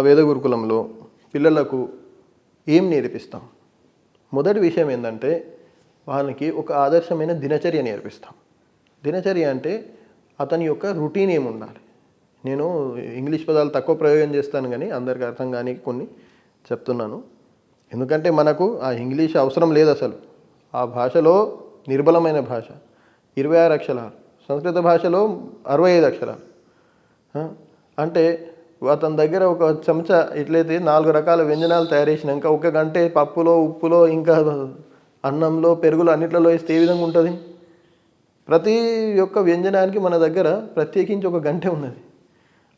మా వేద గురుకులంలో పిల్లలకు ఏం నేర్పిస్తాం? మొదటి విషయం ఏంటంటే వాళ్ళకి ఒక ఆదర్శమైన దినచర్య నేర్పిస్తాం. దినచర్య అంటే అతని యొక్క రొటీన్ ఏమి ఉండాలి నేను ఇంగ్లీష్ పదాలు తక్కువ ప్రయోగం చేస్తాను కానీ అందరికి అర్థం కానీ కొన్ని చెప్తున్నాను. ఎందుకంటే మనకు ఆ ఇంగ్లీష్ అవసరం లేదు అసలు. ఆ భాషలో నిర్బలమైన భాష ఇరవై ఆరు అక్షరాలు. సంస్కృత భాషలో అరవై ఐదు అక్షరాలు. అంటే అతని దగ్గర ఒక చెంచా ఎట్లయితే నాలుగు రకాల వ్యంజనాలు తయారు చేసినాక ఒక గంటే పప్పులో ఉప్పులో ఇంకా అన్నంలో పెరుగులో అన్నిట్లలో వేస్తే ఏ విధంగా ఉంటుంది? ప్రతి ఒక్క వ్యంజనానికి మన దగ్గర ప్రత్యేకించి ఒక గంటే ఉన్నది.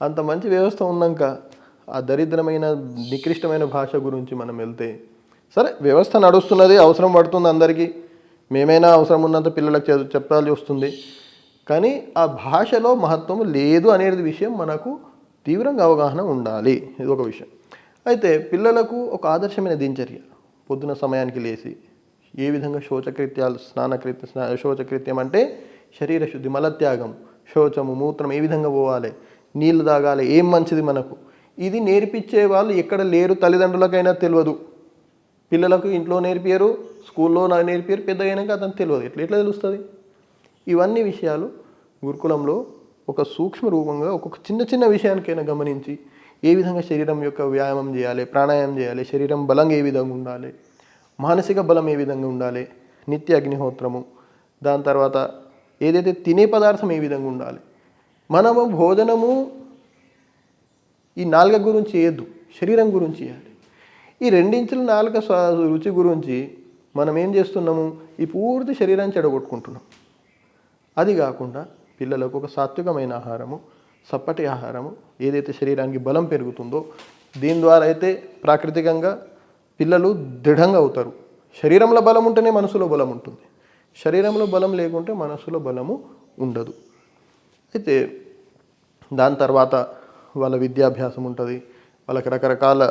అంత మంచి వ్యవస్థ ఉన్నాక ఆ దరిద్రమైన నికృష్టమైన భాష గురించి మనం వెళ్తే సరే వ్యవస్థ నడుస్తున్నది అవసరం పడుతుంది అందరికీ. మేమైనా అవసరం ఉన్నంత పిల్లలకు చదువు చెప్పాల్సి వస్తుంది. కానీ ఆ భాషలో మహత్వం లేదు అనేది విషయం మనకు తీవ్రంగా అవగాహన ఉండాలి. ఇది ఒక విషయం. అయితే పిల్లలకు ఒక ఆదర్శమైన దినచర్య. పొద్దున సమయానికి లేచి ఏ విధంగా శోచకృత్యాలు స్నానకృత్య స్నా శోచకృత్యం అంటే శరీర శుద్ధి మలత్యాగం శోచము మూత్రం ఏ విధంగా పోవాలి నీళ్ళు తాగాలి ఏం మంచిది మనకు? ఇది నేర్పించే వాళ్ళు ఎక్కడ లేరు తల్లిదండ్రులకైనా తెలియదు. పిల్లలకు ఇంట్లో నేర్పారు స్కూల్లో నేర్పారు పెద్ద అయినాక అతను తెలియదు. ఎట్లా ఎట్లా తెలుస్తుంది? ఇవన్నీ విషయాలు గురుకులంలో ఒక సూక్ష్మ రూపంగా ఒక్కొక్క చిన్న చిన్న విషయానికైనా గమనించి ఏ విధంగా శరీరం యొక్క వ్యాయామం చేయాలి ప్రాణాయామం చేయాలి శరీరం బలంగా ఏ విధంగా ఉండాలి మానసిక బలం ఏ విధంగా ఉండాలి నిత్య అగ్నిహోత్రము దాని తర్వాత ఏదైతే తినే పదార్థం ఏ విధంగా ఉండాలి. మనము భోజనము ఈ నాలుక గురించి ఏదు శరీరం గురించి చేయాలి ఈ రెండించుల నాలుక రుచి గురించి మనం ఏం చేస్తున్నాము? ఈ పూర్తి శరీరాన్ని చెడగొట్టుకుంటున్నాం. అది కాకుండా పిల్లలకు ఒక సాత్వికమైన ఆహారము సప్పటి ఆహారము ఏదైతే శరీరానికి బలం పెరుగుతుందో దీని ద్వారా అయితే ప్రాకృతికంగా పిల్లలు దృఢంగా అవుతారు. శరీరంలో బలం ఉంటేనే మనసులో బలం ఉంటుంది. శరీరంలో బలం లేకుంటే మనసులో బలము ఉండదు. అయితే దాని తర్వాత వాళ్ళ విద్యాభ్యాసం ఉంటుంది. వాళ్ళకి రకరకాల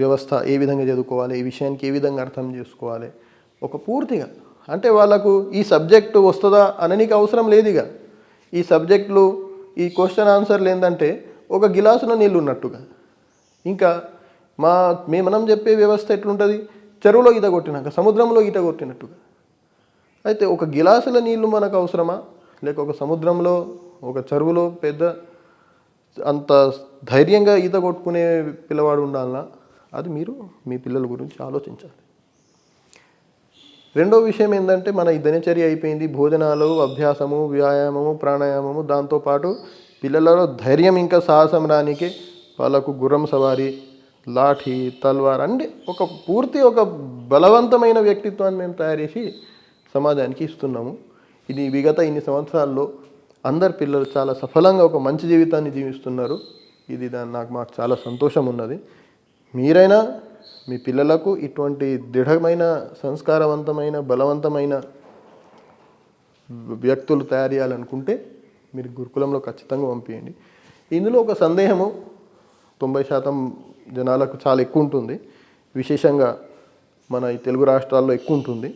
వ్యవస్థ ఏ విధంగా చదువుకోవాలి ఈ విషయానికి ఏ విధంగా అర్థం చేసుకోవాలి. ఒక పూర్తిగా అంటే వాళ్ళకు ఈ సబ్జెక్టు వస్తుందా అననికి అవసరం లేదు ఇక ఈ సబ్జెక్టులు ఈ క్వశ్చన్ ఆన్సర్లు ఏంటంటే ఒక గిలాసులో నీళ్ళు ఉన్నట్టుగా. ఇంకా మా మే మనం చెప్పే వ్యవస్థ ఎట్లుంటుంది? చెరువులో ఈత కొట్టినాక సముద్రంలో ఈత కొట్టినట్టుగా. అయితే ఒక గిలాసుల నీళ్ళు మనకు అవసరమా? లేక ఒక సముద్రంలో ఒక చెరువులో పెద్ద అంత ధైర్యంగా ఈత కొట్టుకునే పిల్లవాడు ఉండాలన్నా అది మీరు మీ పిల్లల గురించి ఆలోచించాలి. రెండో విషయం ఏంటంటే మన ఈ దినచర్య అయిపోయింది. భోజనాలు అభ్యాసము వ్యాయామము ప్రాణాయామము. దాంతోపాటు పిల్లలలో ధైర్యం ఇంకా సాహసం రానికి వాళ్ళకు గుర్రం సవారీ లాఠీ తల్వార్ అంటే ఒక పూర్తి ఒక బలవంతమైన వ్యక్తిత్వాన్ని మేము తయారు చేసి సమాజానికి ఇస్తున్నాము. ఇది విగత ఇన్ని సంవత్సరాల్లో అందరు పిల్లలు చాలా సఫలంగా ఒక మంచి జీవితాన్ని జీవిస్తున్నారు. ఇది దాని నాకు మాకు చాలా సంతోషం ఉన్నది. మీరైనా మీ పిల్లలకు ఇటువంటి దృఢమైన సంస్కారవంతమైన బలవంతమైన వ్యక్తులు తయారు చేయాలనుకుంటే మీరు గురుకులంలో ఖచ్చితంగా పంపించండి ఇందులో ఒక సందేహము తొంభై శాతం జనాలకు చాలా ఎక్కువ ఉంటుంది. విశేషంగా మన ఈ తెలుగు రాష్ట్రాల్లో ఎక్కువ ఉంటుంది.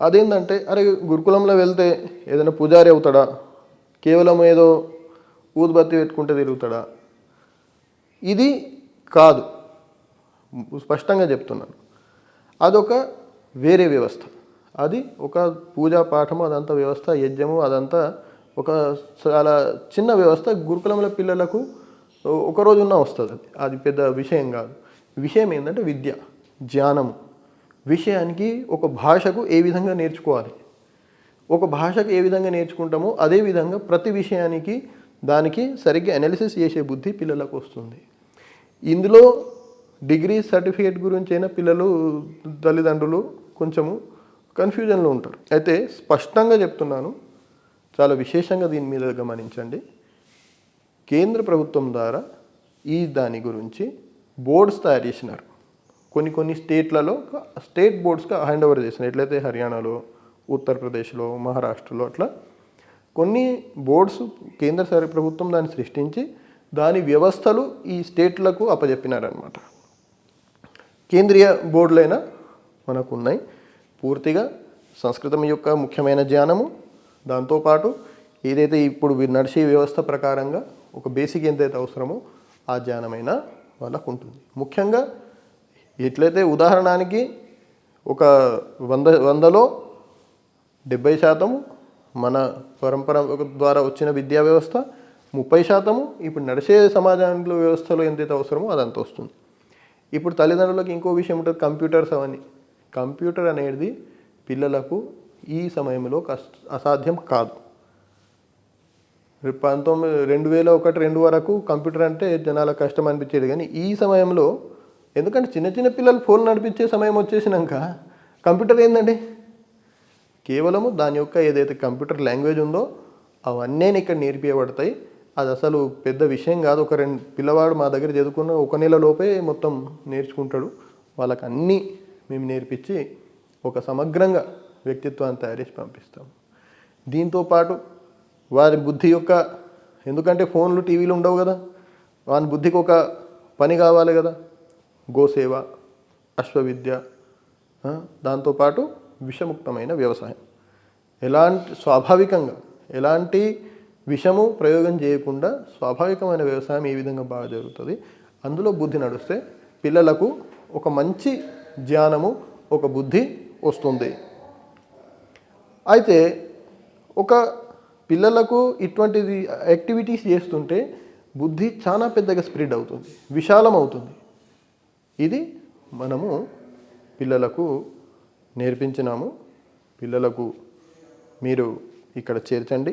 అదేంటంటే అరే గురుకులంలో వెళ్తే ఏదైనా పూజారి అవుతాడా? కేవలం ఏదో ఊదుబత్తి పెట్టుకుంటే తిరుగుతాడా? ఇది కాదు. స్పష్టంగా చెప్తున్నాను. అదొక వేరే వ్యవస్థ. అది ఒక పూజా పాఠము అదంతా వ్యవస్థ యజ్ఞము అదంతా ఒక చాలా చిన్న వ్యవస్థ. గురుకులంలో పిల్లలకు ఒకరోజు ఉన్న వస్తుంది అది. అది పెద్ద విషయం కాదు. విషయం ఏంటంటే విద్య జ్ఞానము. విషయానికి ఒక భాషకు ఏ విధంగా నేర్చుకోవాలి? ఒక భాషకు ఏ విధంగా నేర్చుకుంటామో అదే విధంగా ప్రతి విషయానికి దానికి సరిగ్గా అనాలిసిస్ చేసే బుద్ధి పిల్లలకు వస్తుంది. ఇందులో డిగ్రీ సర్టిఫికేట్ గురించి అయినా పిల్లలు తల్లిదండ్రులు కొంచెము కన్ఫ్యూజన్లో ఉంటారు. అయితే స్పష్టంగా చెప్తున్నాను చాలా విశేషంగా దీని మీద గమనించండి. కేంద్ర ప్రభుత్వం ద్వారా ఈ దాని గురించి బోర్డ్స్ తయారు చేసినారు. కొన్ని కొన్ని స్టేట్లలో స్టేట్ బోర్డ్స్గా హ్యాండ్ ఓవర్ చేసిన ఎట్లయితే హర్యానాలో ఉత్తరప్రదేశ్లో మహారాష్ట్రలో అట్లా కొన్ని బోర్డ్స్ కేంద్ర ప్రభుత్వం దాన్ని సృష్టించి దాని వ్యవస్థలు ఈ స్టేట్లకు అప్పజెప్పినారనమాట కేంద్రీయ బోర్డులైనా మనకు ఉన్నాయి పూర్తిగా సంస్కృతం యొక్క ముఖ్యమైన జ్ఞానము. దాంతోపాటు ఏదైతే ఇప్పుడు నడిచే వ్యవస్థ ప్రకారంగా ఒక బేసిక్ ఎంతైతే అవసరమో ఆ జ్ఞానమైన వాళ్ళకు ఉంటుంది ముఖ్యంగా ఎట్లయితే ఉదాహరణకి ఒక వంద వందలో డెబ్బై శాతము మన పరంపర ద్వారా వచ్చిన విద్యా వ్యవస్థ ముప్పై శాతము ఇప్పుడు నడిచే సమాజంలో వ్యవస్థలో ఎంతైతే అవసరమో అదంతా వస్తుంది. ఇప్పుడు తల్లిదండ్రులకు ఇంకో విషయం ఉంటుంది కంప్యూటర్స్ అవన్నీ. కంప్యూటర్ అనేది పిల్లలకు ఈ సమయంలో కష్ట అసాధ్యం కాదు. పంతొమ్మిది రెండు వేల ఒకటి రెండు వరకు కంప్యూటర్ అంటే జనాల కష్టం అనిపించేది కానీ ఈ సమయంలో ఎందుకంటే చిన్న చిన్న పిల్లలు ఫోన్ నడిపించే సమయం వచ్చేసినాక కంప్యూటర్ ఏందండి? కేవలము దాని యొక్క ఏదైతే కంప్యూటర్ లాంగ్వేజ్ ఉందో అవన్నీ ఇక్కడ నేర్పించబడతాయి అది అసలు పెద్ద విషయం కాదు. ఒక రెండు పిల్లవాడు మా దగ్గర చదువుకున్న ఒక నెల లోపే మొత్తం నేర్చుకుంటాడు. వాళ్ళకి అన్నీ మేము నేర్పించి ఒక సమగ్రంగా వ్యక్తిత్వాన్ని తయారు చేసి పంపిస్తాం. దీంతో పాటు వారి బుద్ధి యొక్క ఎందుకంటే ఫోన్లు టీవీలు ఉండవు కదా. వాని బుద్ధికి ఒక పని కావాలి కదా. గోసేవ అశ్వవిద్య దాంతోపాటు విషముక్తమైన వ్యవసాయం. ఎలాంటి స్వాభావికంగా ఎలాంటి విషము ప్రయోగం చేయకుండా స్వాభావికమైన వ్యవసాయం ఏ విధంగా బాగా జరుగుతుంది. అందులో బుద్ధి నడిస్తే పిల్లలకు ఒక మంచి జ్ఞానము ఒక బుద్ధి వస్తుంది. అయితే ఒక పిల్లలకు ఇటువంటిది యాక్టివిటీస్ చేస్తుంటే బుద్ధి చాలా పెద్దగా స్ప్రెడ్ అవుతుంది విశాలం అవుతుంది. ఇది మనము పిల్లలకు నేర్పించినాము. పిల్లలకు మీరు ఇక్కడ చేర్చండి.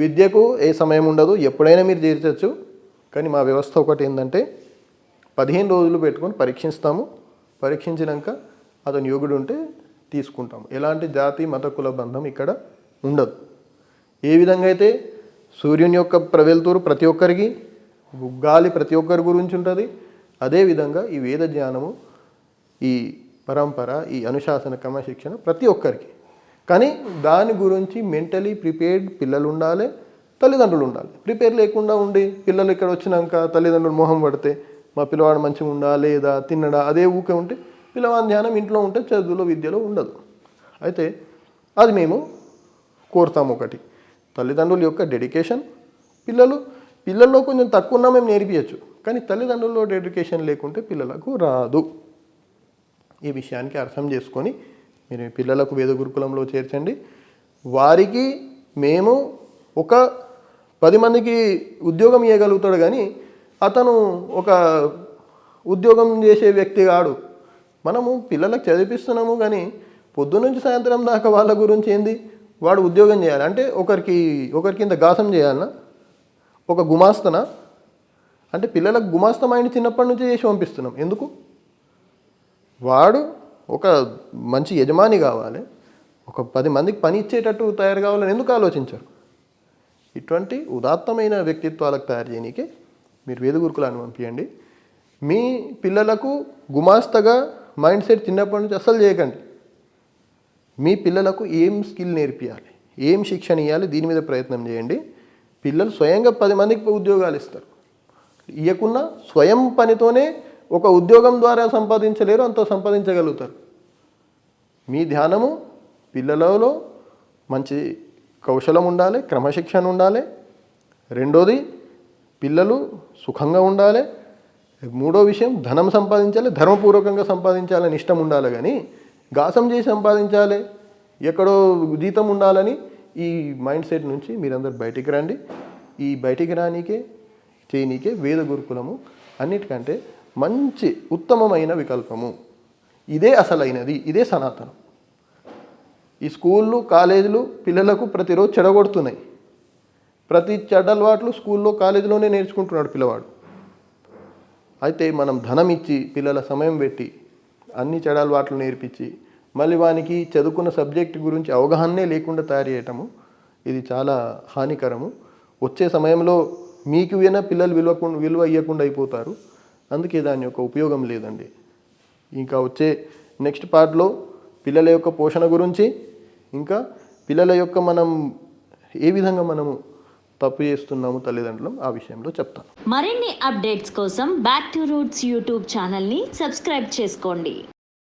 విద్యకు ఏ సమయం ఉండదు ఎప్పుడైనా మీరు చేర్చచ్చు కానీ మా వ్యవస్థ ఒకటి ఏంటంటే పదిహేను రోజులు పెట్టుకొని పరీక్షిస్తాము. పరీక్షించినాక అతను యోగుడు ఉంటే తీసుకుంటాము. ఎలాంటి జాతి మత కుల బంధం ఇక్కడ ఉండదు. ఏ విధంగా అయితే సూర్యుని యొక్క ప్రవెలుతూరు ప్రతి ఒక్కరికి గాలి ప్రతి ఒక్కరి గురించి ఉంటుంది అదేవిధంగా ఈ వేద జ్ఞానము ఈ పరంపర ఈ అనుశాసన క్రమశిక్షణ ప్రతి ఒక్కరికి. కానీ దాని గురించి మెంటలీ ప్రిపేర్డ్ పిల్లలు ఉండాలి తల్లిదండ్రులు ఉండాలి ప్రిపేర్ లేకుండా ఉండి పిల్లలు ఇక్కడ వచ్చినాక తల్లిదండ్రులు మొహం పడితే మా పిల్లవాడు మంచిగా ఉండా లేదా తిన్నడా అదే ఊకే ఉంటే పిల్లవాడి ధ్యానం ఇంట్లో ఉంటే చదువులో విద్యలో ఉండదు. అయితే అది మేము కోరుతాము ఒకటి. తల్లిదండ్రుల యొక్క డెడికేషన్ పిల్లలు పిల్లల్లో కొంచెం తక్కువ ఉన్నా మేము నేర్పించచ్చు కానీ తల్లిదండ్రుల్లో డెడికేషన్ లేకుంటే పిల్లలకు రాదు. ఈ విషయానికి అర్థం చేసుకొని మీరు పిల్లలకు వేద గురుకులంలో చేర్చండి. వారికి మేము ఒక పది మందికి ఉద్యోగం ఇవ్వగలుగుతాడు కానీ అతను ఒక ఉద్యోగం చేసే వ్యక్తి కాడు. మనము పిల్లలకు చదివిస్తున్నాము కానీ పొద్దునుంచి సాయంత్రం దాకా వాళ్ళ గురించి ఏంది? వాడు ఉద్యోగం చేయాలి. అంటే ఒకరికి ఒకరి కింద గాసం చేయాలన్నా ఒక గుమాస్తనా? అంటే పిల్లలకు గుమాస్త మైండ్ చిన్నప్పటి నుంచి చేసి పంపిస్తున్నాం. ఎందుకు? వాడు ఒక మంచి యజమాని కావాలి. ఒక పది మందికి పని ఇచ్చేటట్టు తయారు కావాలని ఎందుకు ఆలోచించారు? ఇటువంటి ఉదాత్తమైన వ్యక్తిత్వాలకు తయారు చేయనీకే మీరు వేద గురుకులను పంపించండి మీ పిల్లలకు గుమాస్తగా మైండ్ సెట్ చిన్నప్పటి నుంచి అస్సలు చేయకండి. మీ పిల్లలకు ఏం స్కిల్ నేర్పియాలి? ఏం శిక్షణ ఇవ్వాలి దీని మీద ప్రయత్నం చేయండి. పిల్లలు స్వయంగా పది మందికి ఉద్యోగాలు ఇస్తారు. ఇవ్వకుండా స్వయం పనితోనే ఒక ఉద్యోగం ద్వారా సంపాదించలేరు అంత సంపాదించగలుగుతారు. మీ ధ్యానము పిల్లలలో మంచి కౌశలం ఉండాలి క్రమశిక్షణ ఉండాలి. రెండోది పిల్లలు సుఖంగా ఉండాలి. మూడో విషయం ధనం సంపాదించాలి ధర్మపూర్వకంగా సంపాదించాలని ఇష్టం ఉండాలి కానీ గాసం చేసి సంపాదించాలి ఎక్కడో జీతం ఉండాలని ఈ మైండ్ సెట్ నుంచి మీరందరూ బయటికి రండి. ఈ బయటికి రానీకే చేయనీకే వేద గురుకులము అన్నిటికంటే మంచి ఉత్తమమైన వికల్పము. ఇదే అసలైనది ఇదే సనాతనం. ఈ స్కూళ్ళు కాలేజీలు పిల్లలకు ప్రతిరోజు చెడగొడుతున్నాయి. ప్రతి చెడ్డలవాట్లు స్కూల్లో కాలేజీలోనే నేర్చుకుంటున్నాడు పిల్లవాడు. అయితే మనం ధనం ఇచ్చి పిల్లల సమయం పెట్టి అన్ని చెడ అలవాట్లు నేర్పించి మళ్ళీ వానికి చదువుకున్న సబ్జెక్ట్ గురించి అవగాహనే లేకుండా తయారు చేయటము ఇది చాలా హానికరము. వచ్చే సమయంలో మీకు విన పిల్లలు విలువ విలువ ఇవ్వకుండా అయిపోతారు. అందుకే దాని యొక్క ఉపయోగం లేదండి. ఇంకా వచ్చే నెక్స్ట్ పార్ట్లో పిల్లల యొక్క పోషణ గురించి ఇంకా పిల్లల యొక్క మనం ఏ విధంగా మనము తప్పు చేస్తున్నాము తల్లిదండ్రులు ఆ విషయంలో చెప్తాను. మరిన్ని అప్డేట్స్ కోసం బ్యాక్ టు రూట్స్ యూట్యూబ్ ఛానల్ని సబ్స్క్రైబ్ చేసుకోండి.